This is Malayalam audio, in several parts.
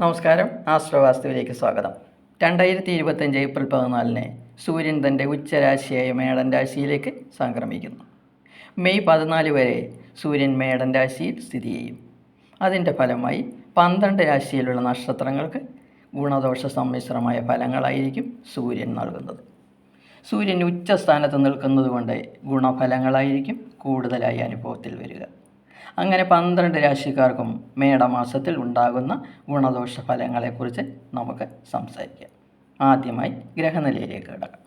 നമസ്കാരം. ആസ്ട്രോവാസ്തുവിലേക്ക് സ്വാഗതം. രണ്ടായിരത്തി ഇരുപത്തഞ്ച് ഏപ്രിൽ പതിനാലിന് സൂര്യൻ തന്റെ ഉച്ചരാശിയായ മേടൻ രാശിയിലേക്ക് സംക്രമിക്കുന്നു. മെയ് പതിനാല് വരെ സൂര്യൻ മേടൻ രാശിയിൽ സ്ഥിതി ചെയ്യും. അതിന്റെ ഫലമായി പന്ത്രണ്ട് രാശിയിലുള്ള നക്ഷത്രങ്ങൾക്ക് ഗുണദോഷ സമ്മിശ്രമായ ഫലങ്ങളായിരിക്കും സൂര്യൻ നൽകുന്നത്. സൂര്യൻ ഉച്ചസ്ഥാനത്ത് നിൽക്കുന്നത് കൊണ്ട് ഗുണഫലങ്ങളായിരിക്കും കൂടുതലായി അനുഭവത്തിൽ വരിക. അങ്ങനെ പന്ത്രണ്ട് രാശിക്കാർക്കും മേടമാസത്തിൽ ഉണ്ടാകുന്ന ഗുണദോഷ ഫലങ്ങളെക്കുറിച്ച് നമുക്ക് സംസാരിക്കാം. ആദ്യമായി ഗ്രഹനിലയിലേക്ക് കിടക്കാം.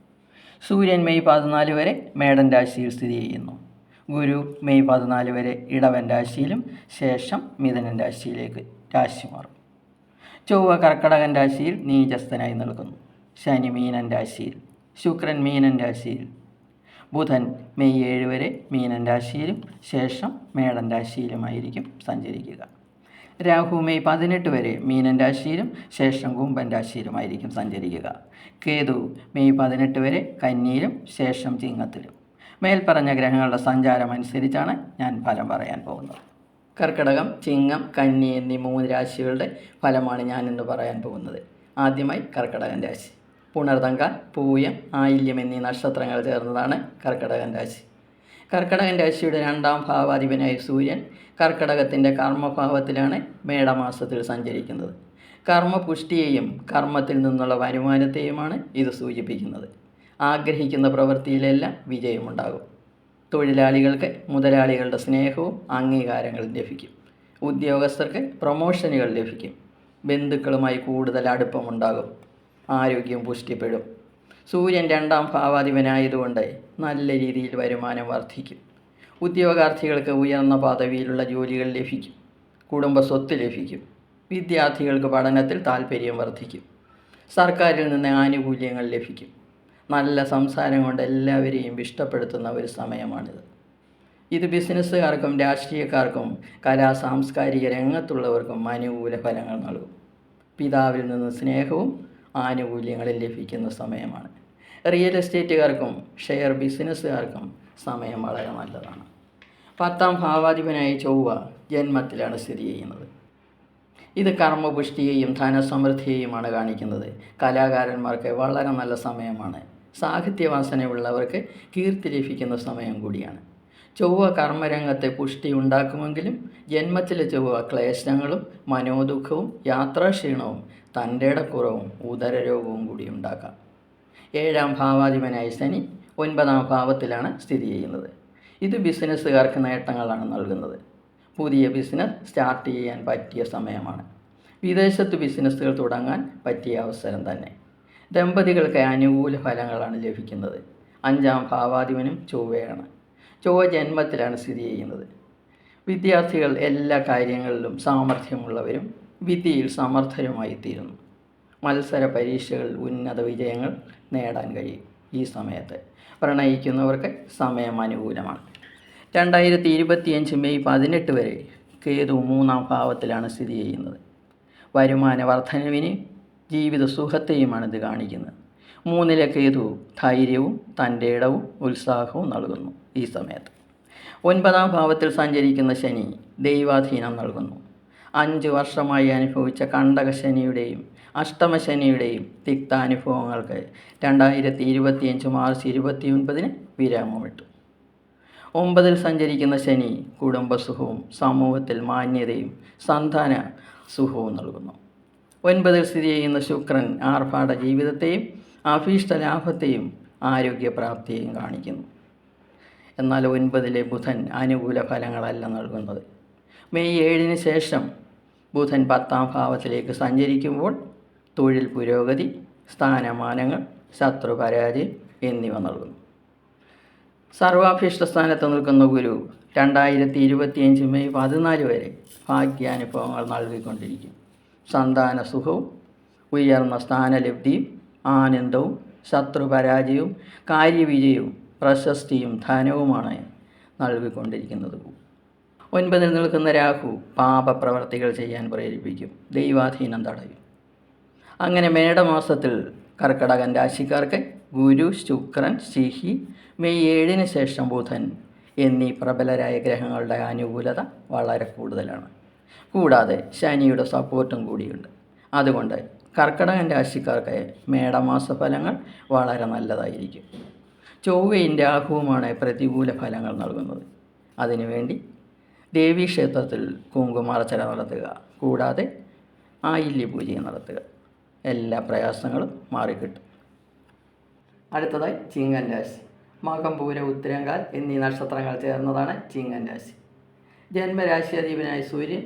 സൂര്യൻ മെയ് പതിനാല് വരെ മേടൻ രാശിയിൽ സ്ഥിതി ചെയ്യുന്നു. ഗുരു മെയ് പതിനാല് വരെ ഇടവൻ രാശിയിലും ശേഷം മിഥുനൻ രാശിയിലേക്ക് രാശി മാറും. ചൊവ്വ കർക്കടകൻ രാശിയിൽ നീചസ്ഥനായി നിൽക്കുന്നു. ശനി മീനൻ രാശിയിൽ ശുക്രൻ മീനൻ രാശിയിൽ ബുധൻ മെയ് ഏഴ് വരെ മീനൻ രാശിയിലും ശേഷം മേടൻ രാശിയിലുമായിരിക്കും സഞ്ചരിക്കുക. രാഹു മെയ് പതിനെട്ട് വരെ മീനൻ രാശിയിലും ശേഷം കുംഭൻ രാശിയിലുമായിരിക്കും സഞ്ചരിക്കുക. കേതു മെയ് പതിനെട്ട് വരെ കന്നിയിലും ശേഷം ചിങ്ങത്തിലും. മേൽപ്പറഞ്ഞ ഗ്രഹങ്ങളുടെ സഞ്ചാരം അനുസരിച്ചാണ് ഞാൻ ഫലം പറയാൻ പോകുന്നത്. കർക്കിടകം ചിങ്ങം കന്നി എന്നീ മൂന്ന് രാശികളുടെ ഫലമാണ് ഞാൻ ഇന്ന് പറയാൻ പോകുന്നത്. ആദ്യമായി കർക്കിടകൻ രാശി. പുണർതങ്ക പൂയം ആയില്യം എന്നീ നക്ഷത്രങ്ങൾ ചേർന്നതാണ് കർക്കിടകൻ രാശി. കർക്കിടകൻ രാശിയുടെ രണ്ടാം ഭാവാധിപനായ സൂര്യൻ കർക്കിടകത്തിന്റെ കർമ്മഭാവത്തിലാണ് മേടമാസത്തിൽ സഞ്ചരിക്കുന്നത്. കർമ്മപുഷ്ടിയെയും കർമ്മത്തിൽ നിന്നുള്ള വരുമാനത്തെയുമാണ് ഇത് സൂചിപ്പിക്കുന്നത്. ആഗ്രഹിക്കുന്ന പ്രവൃത്തിയിലെല്ലാം വിജയമുണ്ടാകും. തൊഴിലാളികൾക്ക് മുതലാളികളുടെ സ്നേഹവും അംഗീകാരങ്ങളും ലഭിക്കും. ഉദ്യോഗസ്ഥർക്ക് പ്രൊമോഷനുകൾ ലഭിക്കും. ബന്ധുക്കളുമായി കൂടുതൽ അടുപ്പമുണ്ടാകും. ആരോഗ്യം പുഷ്ടിപ്പെടും. സൂര്യൻ രണ്ടാം ഭാവാധിപനായതുകൊണ്ട് നല്ല രീതിയിൽ വരുമാനം വർദ്ധിക്കും. ഉദ്യോഗാർത്ഥികൾക്ക് ഉയർന്ന പദവിയിലുള്ള ജോലികൾ ലഭിക്കും. കുടുംബ സ്വത്ത് ലഭിക്കും. വിദ്യാർത്ഥികൾക്ക് പഠനത്തിൽ താല്പര്യം വർദ്ധിക്കും. സർക്കാരിൽ നിന്ന് ആനുകൂല്യങ്ങൾ ലഭിക്കും. നല്ല സംസാരം കൊണ്ട് എല്ലാവരെയും ഇഷ്ടപ്പെടുത്തുന്ന ഒരു സമയമാണിത്. ഇത് ബിസിനസ്സുകാർക്കും രാഷ്ട്രീയക്കാർക്കും കലാ സാംസ്കാരിക രംഗത്തുള്ളവർക്കും അനുകൂല ഫലങ്ങൾ നൽകും. പിതാവിൽ നിന്ന് സ്നേഹവും ആനുകൂല്യങ്ങളും ലഭിക്കുന്ന സമയമാണ്. റിയൽ എസ്റ്റേറ്റുകാർക്കും ഷെയർ ബിസിനസ്സുകാർക്കും സമയം വളരെ നല്ലതാണ്. പത്താം ഭാവാധിപനായ ചൊവ്വ ജന്മത്തിലാണ് സ്ഥിതി ചെയ്യുന്നത്. ഇത് കർമ്മപുഷ്ടിയെയും ധനസമൃദ്ധിയെയുമാണ് കാണിക്കുന്നത്. കലാകാരന്മാർക്ക് വളരെ നല്ല സമയമാണ്. സാഹിത്യവാസനയുള്ളവർക്ക് കീർത്തി ലഭിക്കുന്ന സമയം കൂടിയാണ്. ചൊവ്വ കർമ്മരംഗത്തെ പുഷ്ടി ഉണ്ടാക്കുമെങ്കിലും ജന്മത്തിലെ ചൊവ്വ ക്ലേശങ്ങളും മനോദുഃഖവും യാത്രാക്ഷീണവും തന്റെ കുറവും ഉദരരോഗവും കൂടി ഉണ്ടാക്കാം. ഏഴാം ഭാവാധിപനായ ശനി ഒൻപതാം ഭാവത്തിലാണ് സ്ഥിതി ചെയ്യുന്നത്. ഇത് ബിസിനസ്സുകാർക്ക് നേട്ടങ്ങളാണ് നൽകുന്നത്. പുതിയ ബിസിനസ് സ്റ്റാർട്ട് ചെയ്യാൻ പറ്റിയ സമയമാണ്. വിദേശത്ത് ബിസിനസ്സുകൾ തുടങ്ങാൻ പറ്റിയ അവസരം തന്നെ. ദമ്പതികൾക്ക് അനുകൂല ഫലങ്ങളാണ് ലഭിക്കുന്നത്. അഞ്ചാം ഭാവാധിപനും ചൊവ്വയാണ്. ചൊവ്വ ജന്മത്തിലാണ് സ്ഥിതി ചെയ്യുന്നത്. വിദ്യാർത്ഥികൾ എല്ലാ കാര്യങ്ങളിലും സാമർഥ്യമുള്ളവരും വിദ്യയിൽ സമർത്ഥരുമായി തീരുന്നു മത്സര പരീക്ഷകളിൽ ഉന്നത വിജയങ്ങൾ നേടാൻ കഴിയും ഈ സമയത്ത്. പ്രണയിക്കുന്നവർക്ക് സമയം അനുകൂലമാണ്. രണ്ടായിരത്തി ഇരുപത്തിയഞ്ച് മെയ് പതിനെട്ട് വരെ കേതു മൂന്നാം ഭാവത്തിലാണ് സ്ഥിതി ചെയ്യുന്നത്. വരുമാന വർധനവിന് ജീവിത സുഖത്തെയുമാണ് ഇത് കാണിക്കുന്നത്. മൂന്നിലെ കേതു ധൈര്യവും തന്റെ ഇടവും ഉത്സാഹവും നൽകുന്നു ഈ സമയത്ത്. ഒൻപതാം ഭാവത്തിൽ സഞ്ചരിക്കുന്ന ശനി ദൈവാധീനം നൽകുന്നു. അഞ്ച് വർഷമായി അനുഭവിച്ച കണ്ടകശനിയുടെയും അഷ്ടമശനിയുടെയും തിക്താനുഭവങ്ങൾക്ക് രണ്ടായിരത്തി ഇരുപത്തിയഞ്ച് മാർച്ച് ഇരുപത്തി ഒൻപതിന് വിരാമമിട്ടു. ഒമ്പതിൽ സഞ്ചരിക്കുന്ന ശനി കുടുംബസുഖവും സമൂഹത്തിൽ മാന്യതയും സന്താന സുഖവും നൽകുന്നു. ഒൻപതിൽ സ്ഥിതി ചെയ്യുന്ന ശുക്രൻ ആർഭാട ജീവിതത്തെയും അഭീഷ്ട ലാഭത്തെയും ആരോഗ്യപ്രാപ്തിയെയും കാണിക്കുന്നു. എന്നാൽ ഒൻപതിലെ ബുധൻ അനുകൂല ഫലങ്ങളല്ല നൽകുന്നത്. മെയ് ഏഴിന് ശേഷം ബുധൻ പത്താം ഭാവത്തിലേക്ക് സഞ്ചരിക്കുമ്പോൾ തൊഴിൽ പുരോഗതി സ്ഥാനമാനങ്ങൾ ശത്രു പരാജയം എന്നിവ നൽകുന്നു. സർവാഭീഷ്ട സ്ഥാനത്ത് നിൽക്കുന്ന ഗുരു രണ്ടായിരത്തി ഇരുപത്തിയഞ്ച് മെയ് പതിനാല് വരെ ഭാഗ്യാനുഭവങ്ങൾ നൽകിക്കൊണ്ടിരിക്കും. സന്താന സുഖവും ഉയർന്ന സ്ഥാനലബ്ധിയും ആനന്ദവും ശത്രുപരാജയവും കാര്യവിജയവും പ്രശസ്തിയും ധനവുമാണ് നൽകിക്കൊണ്ടിരിക്കുന്നത്. ഒൻപതിൽ നിൽക്കുന്ന രാഹു പാപപ്രവർത്തികൾ ചെയ്യാൻ പ്രേരിപ്പിക്കും. ദൈവാധീനം തടയും. അങ്ങനെ മേടമാസത്തിൽ കർക്കടകൻ രാശിക്കാർക്ക് ഗുരു ശുക്രൻ ശിഹി മെയ് ഏഴിന് ശേഷം ബുധൻ എന്നീ പ്രബലരായ ഗ്രഹങ്ങളുടെ അനുകൂലത വളരെ കൂടുതലാണ്. കൂടാതെ ശനിയുടെ സപ്പോർട്ടും കൂടിയുണ്ട്. അതുകൊണ്ട് കർക്കിടകൻ രാശിക്കാർക്ക് മേടമാസ ഫലങ്ങൾ വളരെ നല്ലതായിരിക്കും. ചൊവ്വയും രാഹുവുമാണ് പ്രതികൂല ഫലങ്ങൾ നൽകുന്നത്. അതിനുവേണ്ടി ദേവീക്ഷേത്രത്തിൽ കുങ്കുമാർച്ചന നടത്തുക. കൂടാതെ ആയില്യ പൂജയും നടത്തുക. എല്ലാ പ്രയാസങ്ങളും മാറിക്കിട്ടും. അടുത്തതായി ചിങ്ങൻ രാശി. മകം പൂര ഉത്തരങ്കാൽ എന്നീ നക്ഷത്രങ്ങൾ ചേർന്നതാണ് ചിങ്ങൻ രാശി. ജന്മരാശി അധീപനായ സൂര്യൻ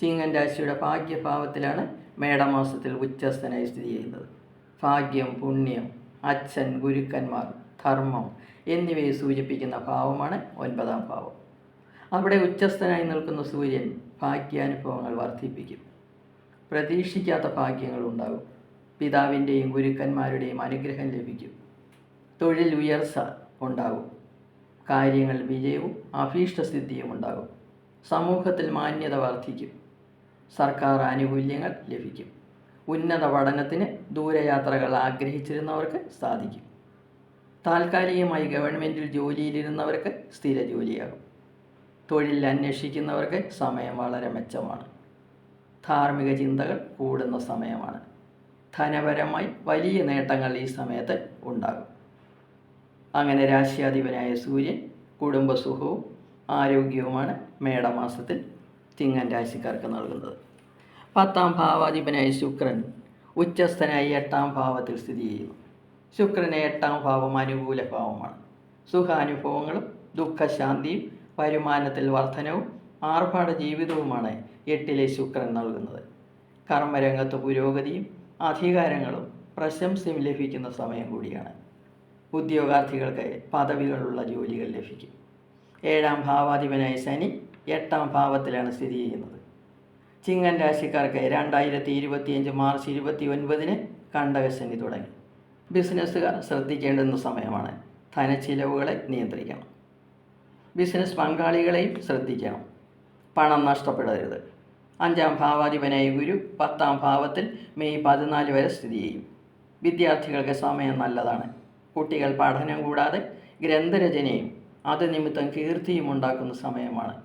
ചിങ്ങൻ രാശിയുടെ ഭാഗ്യഭാവത്തിലാണ് മേടമാസത്തിൽ ഉച്ചസ്ഥനായി സ്ഥിതി ചെയ്യുന്നത്. ഭാഗ്യം പുണ്യം അച്ഛൻ ഗുരുക്കന്മാർ ധർമ്മം എന്നിവയെ സൂചിപ്പിക്കുന്ന ഭാവമാണ് ഒൻപതാം ഭാവം. അവിടെ ഉച്ചസ്ഥനായി നിൽക്കുന്ന സൂര്യൻ ഭാഗ്യാനുഭവങ്ങൾ വർദ്ധിപ്പിക്കും. പ്രതീക്ഷിക്കാത്ത ഭാഗ്യങ്ങൾ ഉണ്ടാകും. പിതാവിന്റെയും ഗുരുക്കന്മാരുടെയും അനുഗ്രഹം ലഭിക്കും. തൊഴിൽ ഉയർച്ച ഉണ്ടാകും. കാര്യങ്ങൾ വിജയവും അഭീഷ്ടസിദ്ധിയും ഉണ്ടാകും. സമൂഹത്തിൽ മാന്യത വർദ്ധിക്കും. സർക്കാർ ആനുകൂല്യങ്ങൾ ലഭിക്കും. ഉന്നത പഠനത്തിന് ദൂരയാത്രകൾ ആഗ്രഹിച്ചിരുന്നവർക്ക് സാധിക്കും. താൽക്കാലികമായി ഗവൺമെന്റിൽ ജോലിയിലിരുന്നവർക്ക് സ്ഥിര ജോലിയാകും. തൊഴിൽ അന്വേഷിക്കുന്നവർക്ക് സമയം വളരെ മെച്ചമാണ്. ധാർമ്മിക ചിന്തകൾ കൂടുന്ന സമയമാണ്. ധനപരമായി വലിയ നേട്ടങ്ങൾ ഈ സമയത്ത് ഉണ്ടാകും. അങ്ങനെ രാശ്യാധിപനായ സൂര്യൻ കുടുംബസുഖവും ആരോഗ്യവുമാണ് മേടമാസത്തിൽ ചിങ്ങൻ രാശിക്കാർക്ക് നൽകുന്നത്. പത്താം ഭാവാധിപനായ ശുക്രൻ ഉച്ചസ്ഥനായി എട്ടാം ഭാവത്തിൽ സ്ഥിതി ചെയ്യുന്നു. ശുക്രന് എട്ടാം ഭാവം അനുകൂല ഭാവമാണ്. സുഖാനുഭവങ്ങളും ദുഃഖശാന്തിയും വരുമാനത്തിൽ വർധനവും ആർഭാട ജീവിതവുമാണ് എട്ടിലെ ശുക്രൻ നൽകുന്നത്. കർമ്മരംഗത്ത് പുരോഗതിയും അധികാരങ്ങളും പ്രശംസയും ലഭിക്കുന്ന സമയം കൂടിയാണ്. ഉദ്യോഗാർത്ഥികൾക്ക് പദവികളുള്ള ജോലികൾ ലഭിക്കും. ഏഴാം ഭാവാധിപനായ ശനി എട്ടാം ഭാവത്തിലാണ് സ്ഥിതി ചെയ്യുന്നത്. ചിങ്ങൻ രാശിക്കാർക്ക് രണ്ടായിരത്തി ഇരുപത്തിയഞ്ച് മാർച്ച് ഇരുപത്തി ഒൻപതിന് കണ്ടകശനി തുടങ്ങി. ബിസിനസ്സുകാർ ശ്രദ്ധിക്കേണ്ടുന്ന സമയമാണ്. ധനച്ചിലവുകളെ നിയന്ത്രിക്കണം. ബിസിനസ് പങ്കാളികളെയും ശ്രദ്ധിക്കണം. പണം നഷ്ടപ്പെടരുത്. അഞ്ചാം ഭാവാധിപനായ ഗുരു പത്താം ഭാവത്തിൽ മെയ് പതിനാല് വരെ സ്ഥിതി ചെയ്യും. വിദ്യാർത്ഥികൾക്ക് സമയം നല്ലതാണ്. കുട്ടികൾ പഠനം കൂടാതെ ഗ്രന്ഥരചനയും അത് നിമിത്തം കീർത്തിയും ഉണ്ടാക്കുന്ന സമയമാണ്.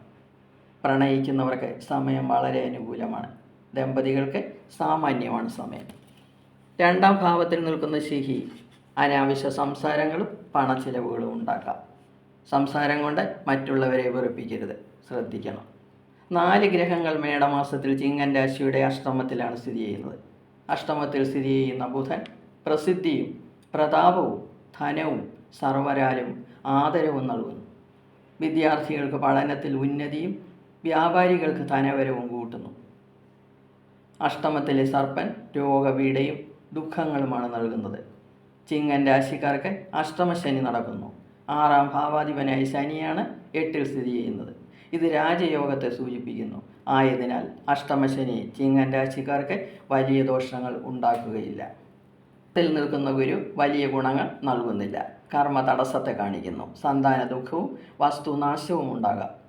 പ്രണയിക്കുന്നവർക്ക് സമയം വളരെ അനുകൂലമാണ്. ദമ്പതികൾക്ക് സാമാന്യമാണ് സമയം. രണ്ടാം ഭാവത്തിൽ നിൽക്കുന്ന ശിഹി അനാവശ്യ സംസാരങ്ങളും പണച്ചിലവുകളും ഉണ്ടാക്കാം. സംസാരം കൊണ്ട് മറ്റുള്ളവരെ വെറുപ്പിക്കരുത്. ശ്രദ്ധിക്കണം. നാല് ഗ്രഹങ്ങൾ മേടമാസത്തിൽ ചിങ്ങൻ രാശിയുടെ അഷ്ടമത്തിലാണ് സ്ഥിതി ചെയ്യുന്നത്. അഷ്ടമത്തിൽ സ്ഥിതി ചെയ്യുന്ന ബുധൻ പ്രസിദ്ധിയും പ്രതാപവും ധനവും സർവരാലും ആദരവും നൽകുന്നു. വിദ്യാർത്ഥികൾക്ക് പഠനത്തിൽ ഉന്നതിയും വ്യാപാരികൾക്ക് ധനവരവും കൂട്ടുന്നു. അഷ്ടമത്തിലെ സർപ്പൻ രോഗപീഠയും ദുഃഖങ്ങളുമാണ് നൽകുന്നത്. ചിങ്ങൻ രാശിക്കാർക്ക് അഷ്ടമശനി നടക്കുന്നു. ആറാം ഭാവാധിപനായ ശനിയാണ് എട്ടിൽ സ്ഥിതി ചെയ്യുന്നത്. ഇത് രാജയോഗത്തെ സൂചിപ്പിക്കുന്നു. ആയതിനാൽ അഷ്ടമശനി ചിങ്ങൻ രാശിക്കാർക്ക് വലിയ ദോഷങ്ങൾ ഉണ്ടാക്കുകയില്ല. ത്തിൽ നിൽക്കുന്ന ഗുരു വലിയ ഗുണങ്ങൾ നൽകുന്നില്ല. കർമ്മ തടസ്സത്തെ കാണിക്കുന്നു. സന്താന ദുഃഖവും വസ്തുനാശവും ഉണ്ടാകാം.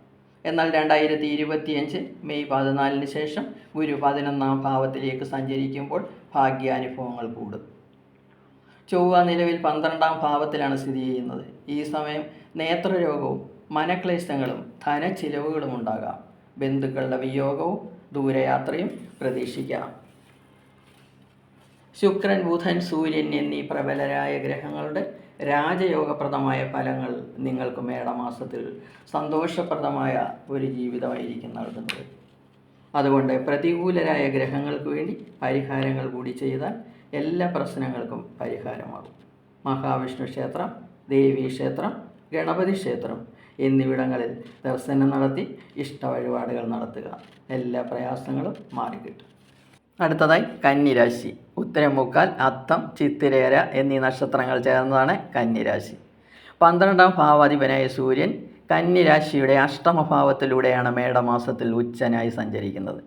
എന്നാൽ രണ്ടായിരത്തി ഇരുപത്തിയഞ്ച് മെയ് പതിനാലിന് ശേഷം ഗുരു പതിനൊന്നാം ഭാവത്തിലേക്ക് സഞ്ചരിക്കുമ്പോൾ ഭാഗ്യാനുഭവങ്ങൾ കൂടും. ചൊവ്വ നിലവിൽ പന്ത്രണ്ടാം ഭാവത്തിലാണ് സ്ഥിതി ചെയ്യുന്നത്. ഈ സമയം നേത്രരോഗവും മനക്ലേശങ്ങളും ധനച്ചിലവുകളും ഉണ്ടാകാം. ബന്ധുക്കളുടെ വിയോഗവും ദൂരയാത്രയും പ്രതീക്ഷിക്കാം. ശുക്രൻ ബുധൻ സൂര്യൻ എന്നീ പ്രബലരായ ഗ്രഹങ്ങളുടെ രാജയോഗപ്രദമായ ഫലങ്ങൾ നിങ്ങൾക്ക് മേടമാസത്തിൽ സന്തോഷപ്രദമായ ഒരു ജീവിതമായിരിക്കും നൽകുന്നത്. അതുകൊണ്ട് പ്രതികൂലരായ ഗ്രഹങ്ങൾക്ക് വേണ്ടി പരിഹാരങ്ങൾ കൂടി ചെയ്താൽ എല്ലാ പ്രശ്നങ്ങൾക്കും പരിഹാരമാകും. മഹാവിഷ്ണു ക്ഷേത്രം ദേവീ ക്ഷേത്രം ഗണപതി ക്ഷേത്രം എന്നിവിടങ്ങളിൽ ദർശനം നടത്തി ഇഷ്ട വഴിപാടുകൾ നടത്തുക. എല്ലാ പ്രയാസങ്ങളും മാറിക്കിട്ടും. അടുത്തതായി കന്നിരാശി. ഉത്തരമുക്കാൽ അത്തം ചിത്തിരേര എന്നീ നക്ഷത്രങ്ങൾ ചേർന്നതാണ് കന്നിരാശി. പന്ത്രണ്ടാം ഭാവാധിപനായ സൂര്യൻ കന്നിരാശിയുടെ അഷ്ടമഭാവത്തിലൂടെയാണ് മേടമാസത്തിൽ ഉച്ചനായി സഞ്ചരിക്കുന്നത്.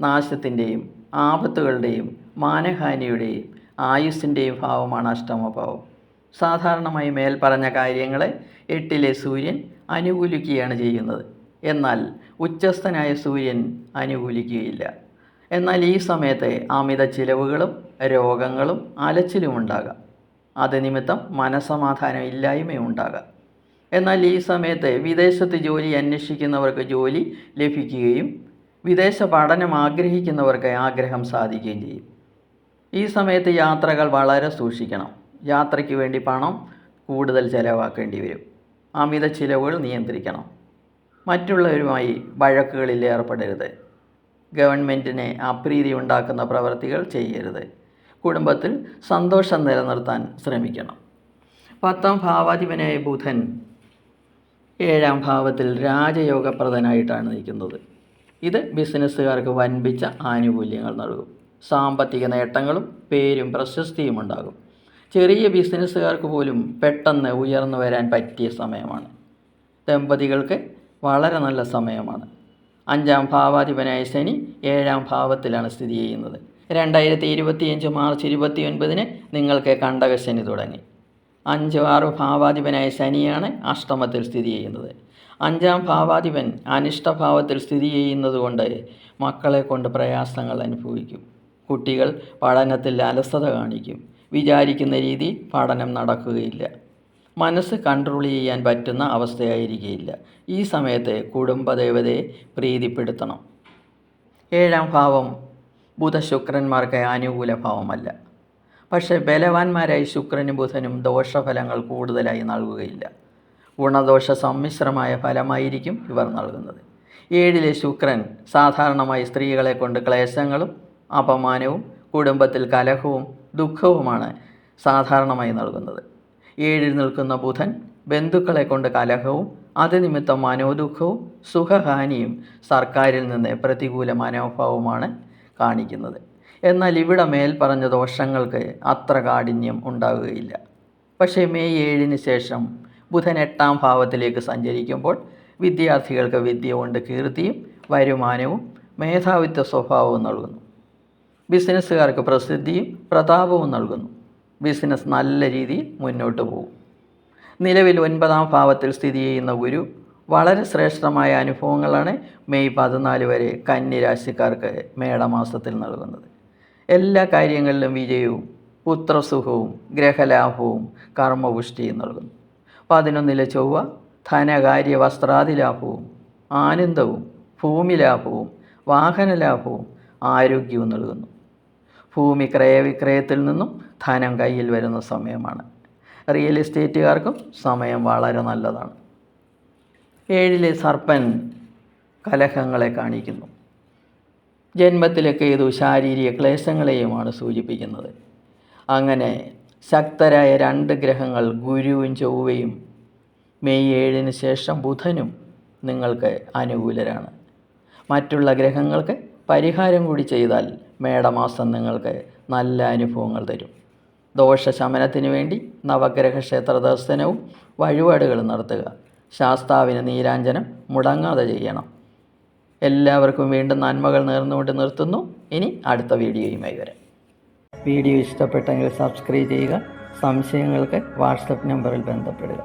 നാശത്തിന്റെയും ആപത്തുകളുടെയും മാനഹാനിയുടെയും ആയുസ്സിന്റെയും ഭാവമാണ് അഷ്ടമഭാവം. സാധാരണമായി മേൽപ്പറഞ്ഞ പറഞ്ഞ കാര്യങ്ങളെ എട്ടിലെ സൂര്യൻ അനുകൂലിക്കുകയാണ് ചെയ്യുന്നത്. എന്നാൽ ഉച്ചസ്ഥനായ സൂര്യൻ അനുകൂലിക്കുകയില്ല. എന്നാൽ ഈ സമയത്ത് അമിത ചിലവുകളും രോഗങ്ങളും അലച്ചിലും ഉണ്ടാകാം. അത് നിമിത്തം മനസമാധാനം ഇല്ലായ്മയും ഉണ്ടാകാം. എന്നാൽ ഈ സമയത്ത് വിദേശത്ത് ജോലി അന്വേഷിക്കുന്നവർക്ക് ജോലി ലഭിക്കുകയും വിദേശ പഠനം ആഗ്രഹിക്കുന്നവർക്ക് ആഗ്രഹം സാധിക്കുകയും ചെയ്യും. ഈ സമയത്ത് യാത്രകൾ വളരെ സൂക്ഷിക്കണം. യാത്രയ്ക്ക് വേണ്ടി പണം കൂടുതൽ ചിലവാക്കേണ്ടി വരും. അമിത ചിലവുകൾ നിയന്ത്രിക്കണം. മറ്റുള്ളവരുമായി വഴക്കുകളിൽ ഏർപ്പെടരുത്. ഗവൺമെന്റിനെ അപ്രീതി ഉണ്ടാക്കുന്ന പ്രവർത്തികൾ ചെയ്യരുത്. കുടുംബത്തിൽ സന്തോഷം നിലനിർത്താൻ ശ്രമിക്കണം. പത്താം ഭാവാധിപനായ ബുധൻ ഏഴാം ഭാവത്തിൽ രാജയോഗപ്രദനായിട്ടാണ് നിൽക്കുന്നത്. ഇത് ബിസിനസ്സുകാർക്ക് വൻപിച്ച ആനുകൂല്യങ്ങൾ നൽകും. സാമ്പത്തിക നേട്ടങ്ങളും പേരും പ്രശസ്തിയും ഉണ്ടാകും. ചെറിയ ബിസിനസ്സുകാർക്ക് പോലും പെട്ടെന്ന് ഉയർന്നു വരാൻ പറ്റിയ സമയമാണ്. ദമ്പതികൾക്ക് വളരെ നല്ല സമയമാണ്. അഞ്ചാം ഭാവാധിപനായ ശനി ഏഴാം ഭാവത്തിലാണ് സ്ഥിതി ചെയ്യുന്നത്. രണ്ടായിരത്തി ഇരുപത്തിയഞ്ച് മാർച്ച് ഇരുപത്തി ഒൻപതിന് നിങ്ങൾക്ക് കണ്ടകശനി തുടങ്ങി. അഞ്ച് ആറ് ഭാവാധിപനായ ശനിയാണ് അഷ്ടമത്തിൽ സ്ഥിതി ചെയ്യുന്നത്. അഞ്ചാം ഭാവാധിപൻ അനിഷ്ടഭാവത്തിൽ സ്ഥിതി ചെയ്യുന്നതുകൊണ്ട് മക്കളെ കൊണ്ട് പ്രയാസങ്ങൾ അനുഭവിക്കും. കുട്ടികൾ പഠനത്തിൽ അലസത കാണിക്കും. വിചാരിക്കുന്ന രീതി പഠനം നടക്കുകയില്ല. മനസ്സ് കൺട്രോൾ ചെയ്യാൻ പറ്റുന്ന അവസ്ഥയായിരിക്കില്ല. ഈ സമയത്ത് കുടുംബദേവതയെ പ്രീതിപ്പെടുത്തണം. ഏഴാം ഭാവം ബുധശുക്രന്മാർക്ക് അനുകൂല ഭാവമല്ല. പക്ഷേ ബലവാന്മാരായി ശുക്രനും ബുധനും ദോഷഫലങ്ങൾ കൂടുതലായി നൽകുകയില്ല. ഗുണദോഷ സമ്മിശ്രമായ ഫലമായിരിക്കും ഇവർ നൽകുന്നത്. ഏഴിലെ ശുക്രൻ സാധാരണമായി സ്ത്രീകളെ കൊണ്ട് ക്ലേശങ്ങളും അപമാനവും കുടുംബത്തിൽ കലഹവും ദുഃഖവുമാണ് സാധാരണമായി നൽകുന്നത്. ഏഴിൽ നിൽക്കുന്ന ബുധൻ ബന്ധുക്കളെ കൊണ്ട് കലഹവും അത് നിമിത്തം മനോദുഃഖവും സുഖഹാനിയും സർക്കാരിൽ നിന്ന് പ്രതികൂല മനോഭാവവുമാണ് കാണിക്കുന്നത്. എന്നാൽ ഇവിടെ മേൽ പറഞ്ഞ ദോഷങ്ങൾക്ക് അത്ര കാഠിന്യം ഉണ്ടാവുകയില്ല. പക്ഷേ മെയ് ഏഴിന് ശേഷം ബുധൻ എട്ടാം ഭാവത്തിലേക്ക് സഞ്ചരിക്കുമ്പോൾ വിദ്യാർത്ഥികൾക്ക് വിദ്യ കൊണ്ട് കീർത്തിയും വരുമാനവും മേധാവിത്വ സ്വഭാവവും നൽകുന്നു. ബിസിനസ്സുകാർക്ക് പ്രസിദ്ധിയും പ്രതാപവും നൽകുന്നു. ബിസിനസ് നല്ല രീതിയിൽ മുന്നോട്ട് പോകും. നിലവിൽ ഒൻപതാം ഭാവത്തിൽ സ്ഥിതി ചെയ്യുന്ന ഗുരു വളരെ ശ്രേഷ്ഠമായ അനുഭവങ്ങളാണ് മെയ് പതിനാല് വരെ കന്നി രാശിക്കാർക്ക് മേടമാസത്തിൽ നൽകുന്നത്. എല്ലാ കാര്യങ്ങളിലും വിജയവും പുത്രസുഖവും ഗ്രഹലാഭവും കർമ്മപുഷ്ടിയും നൽകുന്നു. പതിനൊന്നിലെ ചൊവ്വ ധനകാര്യ വസ്ത്രാദിലാഭവും ആനന്ദവും ഭൂമി ഭൂമിലാഭവും വാഹനലാഭവും ആരോഗ്യവും നൽകുന്നു. ഭൂമി ക്രയവിക്രയത്തിൽ നിന്നും ധനം കയ്യിൽ വരുന്ന സമയമാണ്. റിയൽ എസ്റ്റേറ്റുകാർക്കും സമയം വളരെ നല്ലതാണ്. ഏഴിലെ സർപ്പൻ കലഹങ്ങളെ കാണിക്കുന്നു. ജന്മത്തിലൊക്കെ ഇതു ശാരീരിക ക്ലേശങ്ങളെയുമാണ് സൂചിപ്പിക്കുന്നത്. അങ്ങനെ ശക്തരായ രണ്ട് ഗ്രഹങ്ങൾ ഗുരുവും ചൊവ്വയും മെയ് ഏഴിന് ശേഷം ബുധനും നിങ്ങൾക്ക് അനുകൂലരാണ്. മറ്റുള്ള ഗ്രഹങ്ങൾക്ക് പരിഹാരം കൂടി ചെയ്താൽ മേടമാസം നിങ്ങൾക്ക് നല്ല അനുഭവങ്ങൾ തരും. ദോഷശമനത്തിന് വേണ്ടി നവഗ്രഹ ക്ഷേത്ര ദർശനവും വഴിപാടുകൾ നടത്തുക. ശാസ്താവിന് നീരാഞ്ജനം മുടങ്ങാതെ ചെയ്യണം. എല്ലാവർക്കും വീണ്ടും നന്മകൾ നേർന്നുകൊണ്ട് നിർത്തുന്നു. ഇനി അടുത്ത വീഡിയോയുമായി വരാം. വീഡിയോ ഇഷ്ടപ്പെട്ടെങ്കിൽ സബ്സ്ക്രൈബ് ചെയ്യുക. സംശയങ്ങൾക്ക് വാട്സപ്പ് നമ്പറിൽ ബന്ധപ്പെടുക.